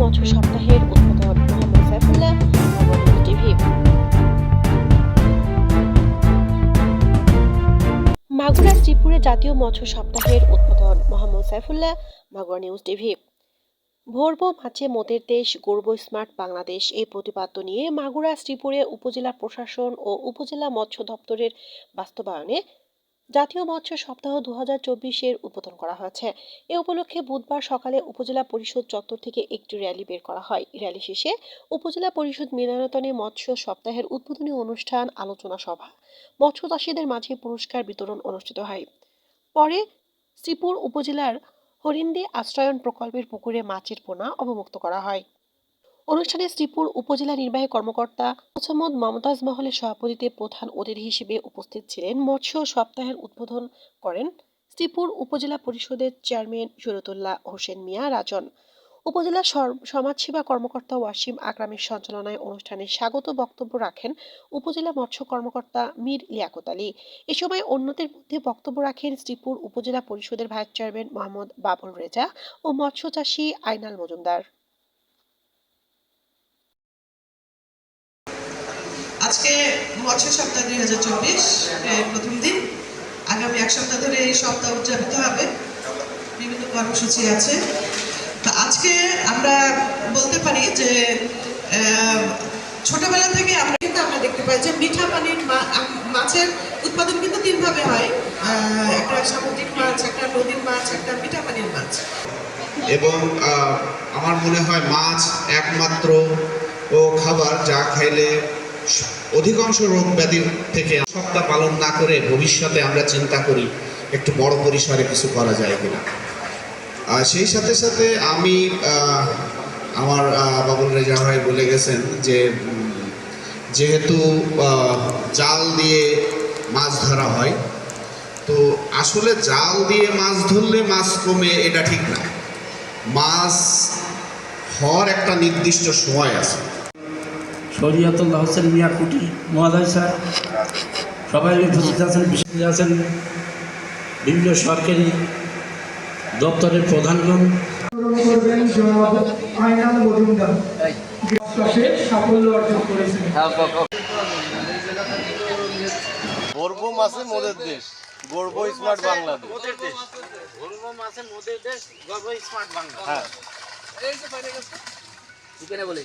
মৎস্য সপ্তাহের উদ্বোধন মোহাম্মদ সাইফুল্লাহ টিভি। মাগুরা শ্রীপুরে জাতীয় মৎস্য সপ্তাহের উদ্বোধন, মোহাম্মদ সাইফুল্লাহ, মাগুরা নিউজ টিভি। ভরব মাছে মোদের দেশ গর্ব স্মার্ট বাংলাদেশ, এই প্রতিপাদ্য নিয়ে মাগুরা শ্রীপুরে উপজেলা প্রশাসন ও উপজেলা মৎস্য দপ্তরের বাস্তবায়নে জাতীয় মৎস্য সপ্তাহ দু হাজার চব্বিশের উদ্বোধন করা হয়েছে। এ উপলক্ষে বুধবার সকালে উপজেলা পরিষদ চত্বর থেকে একটি র্যালি বের করা হয়। র্যালি শেষে উপজেলা পরিষদ মিলনায়তনে মৎস্য সপ্তাহের উদ্বোধনী অনুষ্ঠান, আলোচনা সভা মৎস্য চাষীদের মাঝে পুরস্কার বিতরণ অনুষ্ঠিত হয়। পরে শ্রীপুর উপজেলার হরিন্দি আশ্রয়ন প্রকল্পের পুকুরে মাছের পোনা অবমুক্ত করা হয়। অনুষ্ঠানে শ্রীপুর উপজেলা নির্বাহী কর্মকর্তা মোহাম্মদ মমতাজ মহলের সভাপতিতে প্রধান অতিথি হিসেবে উপস্থিত ছিলেন। মৎস্য সপ্তাহের উদ্বোধন করেন শ্রীপুর উপজেলা পরিষদের চেয়ারম্যান শরীয়তুল্লাহ হোসেন মিয়া রাজন। উপজেলা সমাজসেবা কর্মকর্তা ওয়াসিম আকরামের সঞ্চালনায় অনুষ্ঠানে স্বাগত বক্তব্য রাখেন উপজেলা মৎস্য কর্মকর্তা মীর লিয়াকত আলী। এ সময় অন্যদের মধ্যে বক্তব্য রাখেন শ্রীপুর উপজেলা পরিষদের ভাইস চেয়ারম্যান মোহাম্মদ বাবুল রেজা ও মৎস্য চাষী আইনাল মজুমদার। আজকে মৎস্য সপ্তাহ দুই হাজার চব্বিশ প্রথম দিন। আগামী এক সপ্তাহ ধরে এই সপ্তাহ উদযাপিত হবে। বিভিন্ন কর্মসূচি আছে। তো আজকে আমরা বলতে পারি যে ছোটবেলা থেকে আমরা কিন্তু আমরা দেখতে পাই যে মিঠা পানির মাছের উৎপাদন কিন্তু তিনভাবে হয়। একটা সামুদ্রিক মাছ, একটা নদীর মাছ, একটা মিঠা পানির মাছ। এবং আমার মনে হয় মাছ একমাত্র ও খাবার যা খাইলে অধিকাংশ রোগ ব্যাধির থেকে সপ্তাহ পালন না করে ভবিষ্যতে আমরা চিন্তা করি, একটু বড় পরিসরে কিছু করা যায় কিনা। সেই সাথে সাথে আমি আমার বাবুল রেজা ভাই বলে গেছেন যে যেহেতু জাল দিয়ে মাছ ধরা হয়, তো আসলে জাল দিয়ে মাছ ধরলে মাছ কমে এটা ঠিক না। মাছ হওয়ার একটা নির্দিষ্ট সময় আছে। শরিয়াতুল্লাহ হোসেন মিয়া কুটি মহোদয় স্যার সবাই উপস্থিত আছেন বিশেষ আছেন বিভিন্ন সরকারি দপ্তরের প্রধানগণ। পূরণ করবেন জনাব আইনাল মজুমদার সাফল্য অর্জন করেছেন। গর্ব মাসে মোদের দেশ গর্ব স্মার্ট বাংলাদেশ। গর্ব মাসে মোদের দেশ গর্ব স্মার্ট বাংলা হ্যাঁ। বলি?